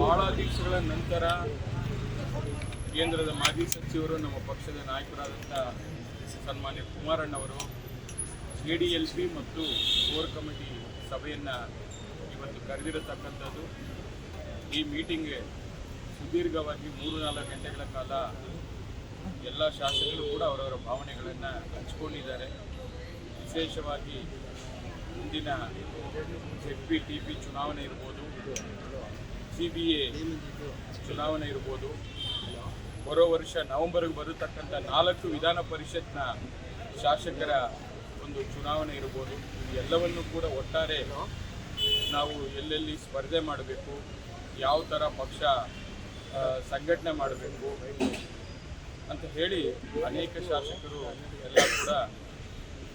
ಬಹಳ ದಿವಸಗಳ ನಂತರ ಕೇಂದ್ರದ ಮಾಜಿ ಸಚಿವರು ನಮ್ಮ ಪಕ್ಷದ ನಾಯಕರಾದಂಥ ಸನ್ಮಾನ್ಯ ಕುಮಾರಣ್ಣವರು ಜೆ ಡಿ ಎಲ್ ಪಿ ಮತ್ತು ಕೋರ್ ಕಮಿಟಿ ಸಭೆಯನ್ನು ಇವತ್ತು ಕರೆದಿರತಕ್ಕಂಥದ್ದು. ಈ ಮೀಟಿಂಗ್ಗೆ ಸುದೀರ್ಘವಾಗಿ ಮೂರು ನಾಲ್ಕು ಗಂಟೆಗಳ ಕಾಲ ಎಲ್ಲ ಶಾಸಕರು ಕೂಡ ಅವರವರ ಭಾವನೆಗಳನ್ನು ಹಂಚಿಕೊಂಡಿದ್ದಾರೆ. ವಿಶೇಷವಾಗಿ ಮುಂದಿನ ಜೆಡ್ ಪಿ ಟಿ ಪಿ ಚುನಾವಣೆ ಇರ್ಬೋದು ಸಿ ಬಿ ಎ ಚುನಾವಣೆ ಇರ್ಬೋದು, ಬರೋ ವರ್ಷ ನವೆಂಬರ್ಗೆ ಬರತಕ್ಕಂಥ ನಾಲ್ಕು ವಿಧಾನ ಪರಿಷತ್ನ ಶಾಸಕರ ಒಂದು ಚುನಾವಣೆ ಇರ್ಬೋದು. ಎಲ್ಲವನ್ನೂ ಕೂಡ ಒಟ್ಟಾರೆ ನಾವು ಎಲ್ಲೆಲ್ಲಿ ಸ್ಪರ್ಧೆ ಮಾಡಬೇಕು, ಯಾವ ಥರ ಪಕ್ಷ ಸಂಘಟನೆ ಮಾಡಬೇಕು ಅಂತ ಹೇಳಿ ಅನೇಕ ಶಾಸಕರು ಎಲ್ಲ ಕೂಡ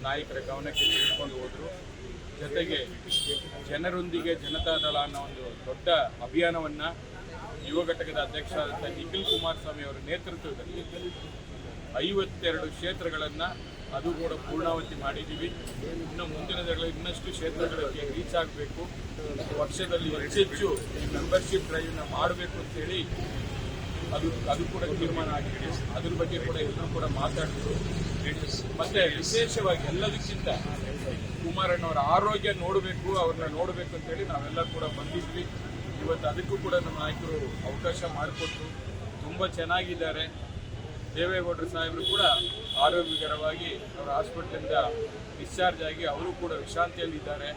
ನಾಯಕರ ಗಮನಕ್ಕೆ ತೆಗೆದುಕೊಂಡು ಹೋದರು. ಜೊತೆಗೆ ಜನರೊಂದಿಗೆ ಜನತಾ ದಳ ಅನ್ನೋ ಒಂದು ದೊಡ್ಡ ಅಭಿಯಾನವನ್ನು ಯುವ ಘಟಕದ ಅಧ್ಯಕ್ಷರಾದಂಥ ನಿಖಿಲ್ ಕುಮಾರಸ್ವಾಮಿ ಅವರ ನೇತೃತ್ವದಲ್ಲಿ ಐವತ್ತೆರಡು ಕ್ಷೇತ್ರಗಳನ್ನು ಅದು ಕೂಡ ಪೂರ್ಣಾವತಿ ಮಾಡಿದ್ದೀವಿ ಇನ್ನು ಮುಂದಿನ ದಿನಗಳಲ್ಲಿ ಇನ್ನಷ್ಟು ಕ್ಷೇತ್ರಗಳಿಗೆ ರೀಚ್ ಆಗಬೇಕು. ವರ್ಷದಲ್ಲಿ ಹೆಚ್ಚೆಚ್ಚು ಮೆಂಬರ್ಶಿಪ್ ಡ್ರೈವ್ನ ಮಾಡಬೇಕು ಅಂತೇಳಿ ಅದು ಅದು ಕೂಡ ತೀರ್ಮಾನ ಆಗಿದೆ. ಅದ್ರ ಬಗ್ಗೆ ಕೂಡ ಎಲ್ಲರೂ ಕೂಡ ಮಾತಾಡಿದ್ರು ಮತ್ತೆ ವಿಶೇಷವಾಗಿ ಎಲ್ಲದಕ್ಕಿಂತ ಕುಮಾರಣ್ಣವರ ಆರೋಗ್ಯ ನೋಡಬೇಕು, ಅವ್ರನ್ನ ನೋಡಬೇಕು ಅಂತೇಳಿ ನಾವೆಲ್ಲ ಕೂಡ ಬಂದಿದ್ವಿ. ಇವತ್ತು ಅದಕ್ಕೂ ಕೂಡ ನಮ್ಮ ನಾಯಕರು ಅವಕಾಶ ಮಾಡಿಕೊಟ್ರು. ತುಂಬ ಚೆನ್ನಾಗಿದ್ದಾರೆ. ದೇವೇಗೌಡರು ಸಾಹೇಬರು ಕೂಡ ಆರೋಗ್ಯಕರವಾಗಿ ಅವರ ಹಾಸ್ಪಿಟ್ಲಿಂದ ಡಿಸ್ಚಾರ್ಜ್ ಆಗಿ ಅವರು ಕೂಡ ವಿಶ್ರಾಂತಿಯಲ್ಲಿದ್ದಾರೆ.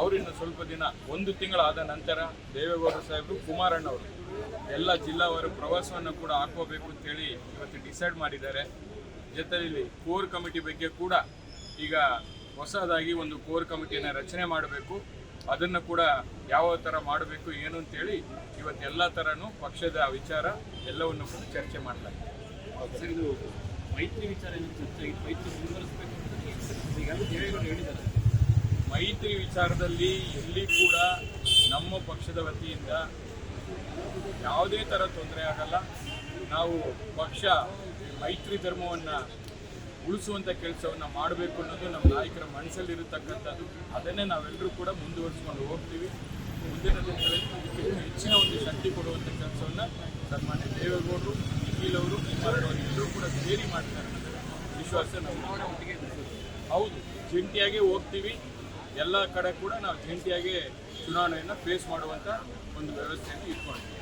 ಅವರಿನ್ನು ಸ್ವಲ್ಪ ದಿನ, ಒಂದು ತಿಂಗಳಾದ ನಂತರ ದೇವೇಗೌಡರು ಸಾಹೇಬರು, ಕುಮಾರಣ್ಣವರು ಎಲ್ಲ ಜಿಲ್ಲಾವಾರು ಪ್ರವಾಸವನ್ನು ಕೂಡ ಹಾಕೋಬೇಕು ಅಂತೇಳಿ ಇವತ್ತು ಡಿಸೈಡ್ ಮಾಡಿದ್ದಾರೆ. ಜೊತೆಯಲ್ಲಿ ಕೋರ್ ಕಮಿಟಿ ಬಗ್ಗೆ ಕೂಡ ಈಗ ಹೊಸದಾಗಿ ಒಂದು ಕೋರ್ ಕಮಿಟಿಯನ್ನು ರಚನೆ ಮಾಡಬೇಕು. ಅದನ್ನು ಕೂಡ ಯಾವ ಥರ ಮಾಡಬೇಕು ಏನು ಅಂತೇಳಿ ಇವತ್ತು ಎಲ್ಲ ಥರನೂ ಪಕ್ಷದ ವಿಚಾರ ಎಲ್ಲವನ್ನು ಕೂಡ ಚರ್ಚೆ ಮಾಡಲಾಗಿದೆ ಇದು ಮೈತ್ರಿ ವಿಚಾರ ಚರ್ಚೆ ಹೇಳಿದ್ದಾರೆ. ಮೈತ್ರಿ ವಿಚಾರದಲ್ಲಿ ಎಲ್ಲಿ ಕೂಡ ನಮ್ಮ ಪಕ್ಷದ ವತಿಯಿಂದ ಯಾವುದೇ ಥರ ತೊಂದರೆ ಆಗಲ್ಲ. ನಾವು ಪಕ್ಷ ಮೈತ್ರಿ ಧರ್ಮವನ್ನು ಉಳಿಸುವಂಥ ಕೆಲಸವನ್ನು ಮಾಡಬೇಕು ಅನ್ನೋದು ನಮ್ಮ ನಾಯಕರ ಮನಸ್ಸಲ್ಲಿರತಕ್ಕಂಥದ್ದು ಅದನ್ನೇ ನಾವೆಲ್ಲರೂ ಕೂಡ ಮುಂದುವರಿಸ್ಕೊಂಡು ಹೋಗ್ತೀವಿ. ಮುಂದಿನ ದಿನಗಳಲ್ಲಿ ಹೆಚ್ಚಿನ ಒಂದು ಶಕ್ತಿ ಕೊಡುವಂಥ ಕೆಲಸವನ್ನು ಸನ್ಮಾನ್ಯ ದೇವೇಗೌಡರು, ನಿಖಿಲ್ ಅವರು ಎಲ್ಲರೂ ಕೂಡ ಸೇರಿ ಮಾಡ್ತಾರೆ ವಿಶ್ವಾಸ ಹೌದು, ಜಂಟಿಯಾಗಿ ಹೋಗ್ತೀವಿ. ಎಲ್ಲ ಕಡೆ ಕೂಡ ನಾವು ಜಂಟಿಯಾಗಿ ಚುನಾವಣೆಯನ್ನು ಫೇಸ್ ಮಾಡುವಂಥ ಒಂದು ವ್ಯವಸ್ಥೆಯನ್ನು ಇಟ್ಕೊಂಡಿದ್ದೀವಿ.